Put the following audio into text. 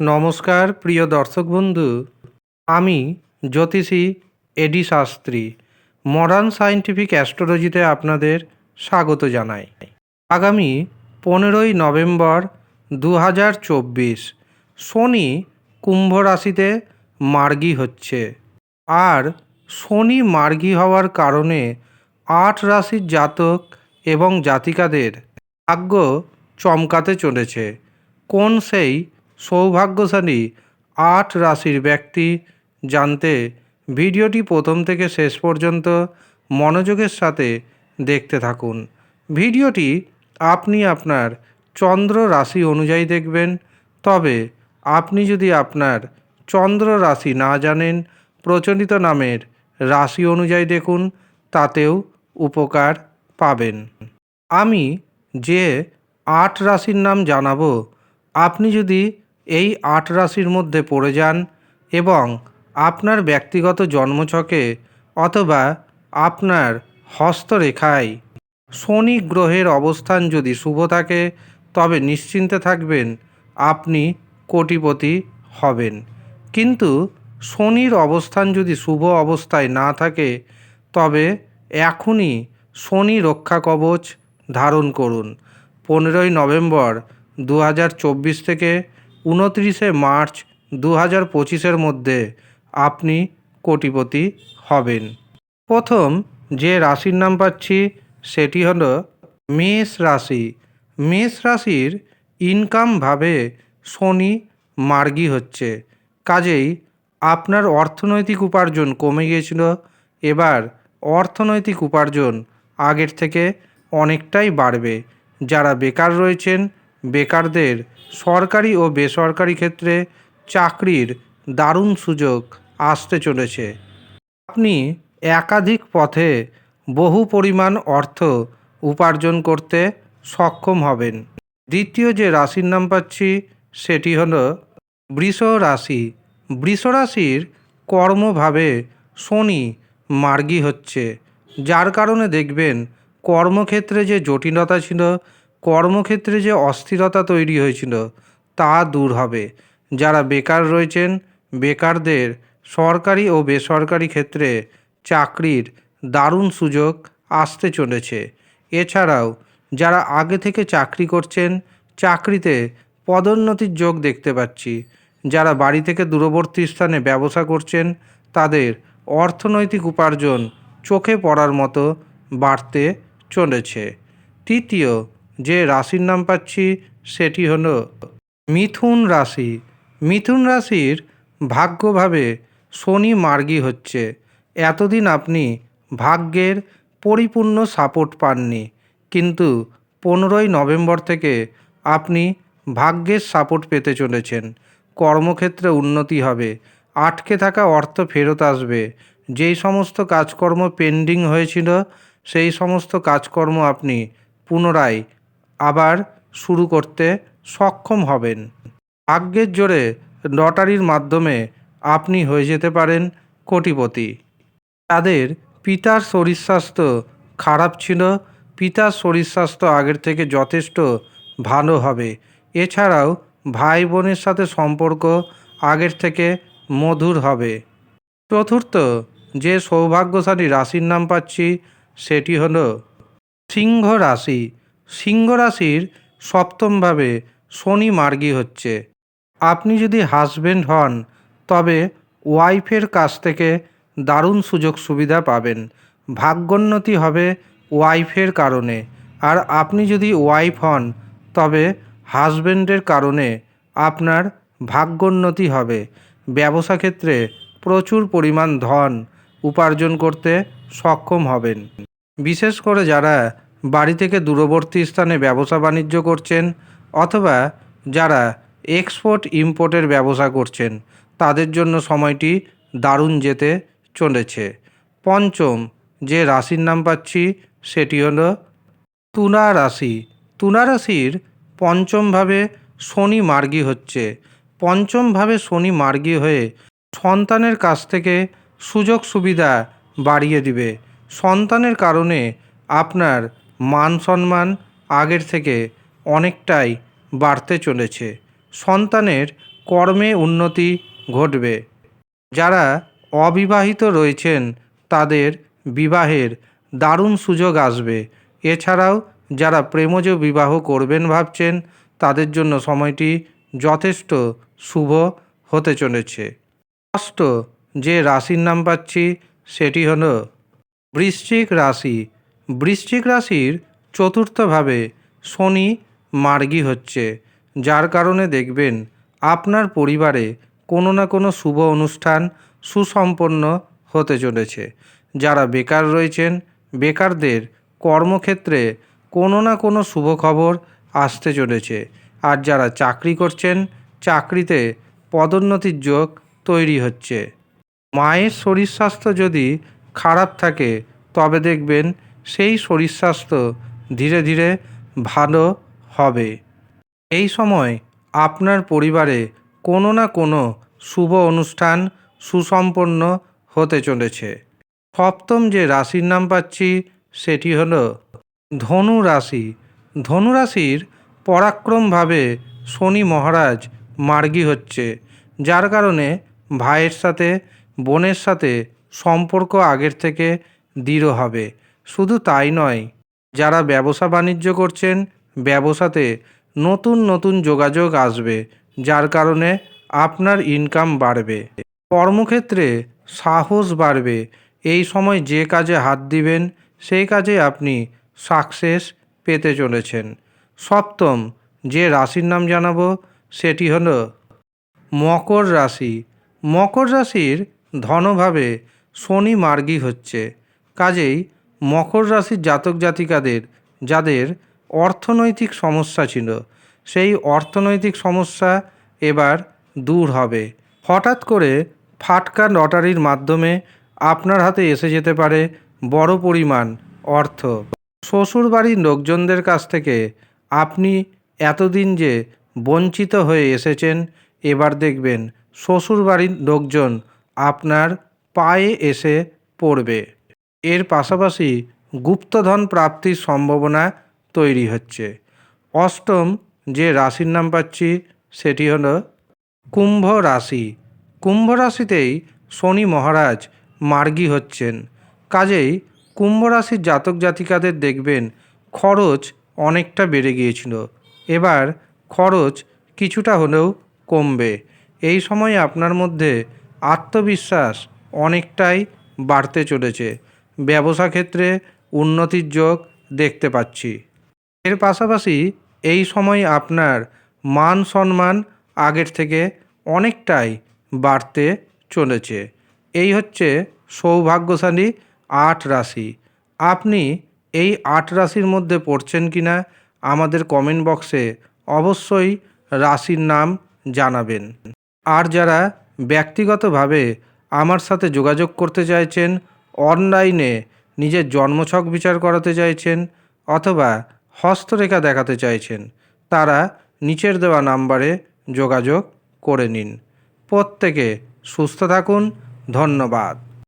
নমস্কার, প্রিয় দর্শক বন্ধু। আমি জ্যোতিষী এডি শাস্ত্রী মডার্ন সায়েন্টিফিক অ্যাস্ট্রোলজিতে আপনাদের স্বাগত জানাই। আগামী পনেরোই নভেম্বর দু হাজার চব্বিশ, শনি কুম্ভ রাশিতে মার্গী হচ্ছে। আর শনি মার্গী হওয়ার কারণে আট রাশির জাতক এবং জাতিকাদের ভাগ্য চমকাতে চলেছে। কোন সেই সৌভাগ্যশালী আট রাশির ব্যক্তি জানতে ভিডিওটি প্রথম থেকে শেষ পর্যন্ত মনোযোগের সাথে দেখতে থাকুন। ভিডিওটি আপনি আপনার চন্দ্র রাশি অনুযায়ী দেখবেন। তবে আপনি যদি আপনার চন্দ্র রাশি না জানেন, প্রচলিত নামের রাশি অনুযায়ী দেখুন, তাতেও উপকার পাবেন। আমি যে আট রাশির নাম জানাব, আপনি যদি এই আট রাশির মধ্যে পড়ে যান এবং আপনার ব্যক্তিগত জন্মছকে অথবা আপনার হস্তরেখায়। শনি গ্রহের অবস্থান যদি শুভ থাকে, তবে নিশ্চিন্তে থাকবেন, আপনি কোটিপতি হবেন। কিন্তু শনির অবস্থান যদি শুভ অবস্থায় না থাকে, তবে এখনই শনি রক্ষা কবচ ধারণ করুন। পনেরোই নভেম্বর দু হাজার চব্বিশ থেকে উনত্রিশে মার্চ দু হাজার পঁচিশের মধ্যে আপনি কোটিপতি হবেন। প্রথম যে রাশির নাম পাচ্ছি সেটি হলো মেষ রাশি। মেষ রাশির ইনকামভাবে শনি মার্গী হচ্ছে। কাজেই আপনার অর্থনৈতিক উপার্জন কমে গিয়েছিল। এবার অর্থনৈতিক উপার্জন আগের থেকে অনেকটাই বাড়বে। যারা বেকার রয়েছেন বেকারদের সরকারি ও বেসরকারি ক্ষেত্রে চাকরির দারুণ সুযোগ আসতে চলেছে। আপনি একাধিক পথে বহু পরিমাণ অর্থ উপার্জন করতে সক্ষম হবেন। দ্বিতীয় যে রাশির নাম পাচ্ছি, সেটি হল বৃষ রাশি। বৃষ রাশির কর্মভাবে শনি মার্গী হচ্ছে, যার কারণে দেখবেন কর্মক্ষেত্রে যে জটিলতা ছিল কর্মক্ষেত্রে যে অস্থিরতা তৈরি হয়েছিল, তা দূর হবে। যারা বেকার রয়েছেন, বেকারদের সরকারি ও বেসরকারি ক্ষেত্রে চাকরির দারুণ সুযোগ আসতে চলেছে। এছাড়াও, যারা আগে থেকে চাকরি করছেন, চাকরিতে পদোন্নতির যোগ দেখতে পাচ্ছি। যারা বাড়ি থেকে দূরবর্তী স্থানে ব্যবসা করছেন, তাদের অর্থনৈতিক উপার্জন চোখে পড়ার মতো বাড়তে চলেছে। তৃতীয় যে রাশির নাম পাচ্ছি সেটি হলো মিথুন রাশি। মিথুন রাশির ভাগ্যভাবে শনি মার্গী হচ্ছে। এতদিন আপনি ভাগ্যের পরিপূর্ণ সাপোর্ট পাননি। কিন্তু পনেরোই নভেম্বর থেকে আপনি ভাগ্যের সাপোর্ট পেতে চলেছেন। কর্মক্ষেত্রে উন্নতি হবে। আটকে থাকা অর্থ ফেরত আসবে। যেই সমস্ত কাজকর্ম পেন্ডিং হয়েছিল, সেই সমস্ত কাজকর্ম আপনি পুনরায় আবার শুরু করতে সক্ষম হবেন। ভাগ্যের জোরে লটারির মাধ্যমে আপনি হয়ে যেতে পারেন কোটিপতি। তাদের পিতার শরীর স্বাস্থ্য খারাপ ছিল, পিতার শরীর স্বাস্থ্য আগের থেকে যথেষ্ট ভালো হবে। এছাড়াও ভাই বোনের সাথে সম্পর্ক আগের থেকে মধুর হবে। চতুর্থ যে সৌভাগ্যশালী রাশির নাম পাচ্ছি সেটি হলো সিংহ রাশি। সিংহ রাশির সপ্তমভাবে শনি মার্গী হচ্ছে। আপনি যদি হাজবেন্ড হন, তবে ওয়াইফের কাছ থেকে দারুণ সুযোগ সুবিধা পাবেন। ভাগ্যোন্নতি হবে ওয়াইফের কারণে। আর আপনি যদি ওয়াইফ হন, তবে হাজবেন্ডের কারণে আপনার ভাগ্যোন্নতি হবে। ব্যবসা ক্ষেত্রে প্রচুর পরিমাণ ধন উপার্জন করতে সক্ষম হবেন। বিশেষ করে যারা বাড়ি থেকে দূরবর্তী স্থানে ব্যবসা বাণিজ্য করছেন অথবা যারা এক্সপোর্ট, ইম্পোর্টের ব্যবসা করছেন, তাদের জন্য সময়টি দারুণ যেতে চলেছে। পঞ্চম যে রাশির নাম পাচ্ছি সেটি হলো তুলা রাশি। তুলা রাশির পঞ্চমভাবে শনি মার্গী হচ্ছে। পঞ্চমভাবে শনি মার্গী হয়ে সন্তানের কাছ থেকে সুযোগ সুবিধা বাড়িয়ে দিবে। সন্তানের কারণে আপনার মান সম্মান আগের থেকে অনেকটাই বাড়তে চলেছে। সন্তানের কর্মে উন্নতি ঘটবে। যারা অবিবাহিত রয়েছেন, তাদের বিবাহের দারুণ সুযোগ আসবে। এছাড়াও যারা প্রেমজ বিবাহ করবেন ভাবছেন, তাদের জন্য সময়টি যথেষ্ট শুভ হতে চলেছে। ষষ্ঠ যে রাশির নাম পাচ্ছি, সেটি হলো বৃশ্চিক রাশি। বৃশ্চিক রাশির চতুর্থভাবে শনি মার্গী হচ্ছে, যার কারণে দেখবেন আপনার পরিবারে কোনো না কোনো শুভ অনুষ্ঠান সুসম্পন্ন হতে চলেছে। যারা বেকার রয়েছেন, বেকারদের কর্মক্ষেত্রে কোনো না কোনো শুভ খবর আসতে চলেছে। আর যারা চাকরি করছেন, চাকরিতে পদোন্নতির যোগ তৈরি হচ্ছে। মায়ের শরীর স্বাস্থ্য যদি খারাপ থাকে, তবে দেখবেন সেই শরীর স্বাস্থ্য ধীরে ধীরে ভালো হবে। এই সময় আপনার পরিবারে কোনো না কোনো শুভ অনুষ্ঠান সুসম্পন্ন হতে চলেছে। সপ্তম যে রাশির নাম পাচ্ছি সেটি হল ধনু রাশি। ধনু রাশির পরাক্রমভাবে শনি মহারাজ মার্গী হচ্ছে, যার কারণে ভাইয়ের সাথে, বোনের সাথে সম্পর্ক আগের থেকে দৃঢ় হবে। শুধু তাই নয়, যারা ব্যবসা বাণিজ্য করছেন, ব্যবসাতে নতুন নতুন যোগাযোগ আসবে, যার কারণে আপনার ইনকাম বাড়বে। কর্মক্ষেত্রে সাহস বাড়বে। এই সময় যে কাজে হাত দিবেন, সেই কাজে আপনি সাকসেস পেতে চলেছেন। সপ্তম যে রাশির নাম জানাব, সেটি হল মকর রাশি। মকর রাশির ধনভাবে শনি মার্গী হচ্ছে। কাজেই মকর রাশির জাতক জাতিকাদের, যাদের অর্থনৈতিক সমস্যা ছিল, সেই অর্থনৈতিক সমস্যা এবার দূর হবে। হঠাৎ করে ফাটকা লটারির মাধ্যমে আপনার হাতে এসে যেতে পারে বড় পরিমাণ অর্থ। শ্বশুরবাড়ির লোকজনদের কাছ থেকে আপনি এতদিন যে বঞ্চিত হয়ে এসেছেন, এবার দেখবেন শ্বশুরবাড়ির লোকজন আপনার পায়ে এসে পড়বে। এর পাশাপাশি গুপ্তধন প্রাপ্তির সম্ভাবনা তৈরি হচ্ছে। অষ্টম যে রাশির নাম পাচ্ছি, সেটি হল কুম্ভ রাশি। কুম্ভ রাশিতেই শনি মহারাজ মার্গী হচ্ছেন। কাজেই কুম্ভ রাশির জাতক জাতিকাদের দেখবেন খরচ অনেকটা বেড়ে গিয়েছিল। এবার খরচ কিছুটা হলেও কমবে। এই সময় আপনার মধ্যে আত্মবিশ্বাস অনেকটাই বাড়তে চলেছে। ব্যবসা ক্ষেত্রে উন্নতির যোগ দেখতে পাচ্ছি। এর পাশাপাশি এই সময় আপনার মান সম্মান আগের থেকে অনেকটাই বাড়তে চলেছে। এই হচ্ছে সৌভাগ্যশালী আট রাশি। আপনি এই আট রাশির মধ্যে পড়ছেন কি না আমাদের কমেন্ট বক্সে অবশ্যই রাশির নাম জানাবেন। আর যারা ব্যক্তিগতভাবে আমার সাথে যোগাযোগ করতে চাইছেন অনলাইনে নিজের জন্মছক বিচার করাতে চাইছেন অথবা হস্তরেখা দেখাতে চাইছেন। তারা নিচের দেওয়া নাম্বারে যোগাযোগ করে নিন। প্রত্যেকে সুস্থ থাকুন। ধন্যবাদ।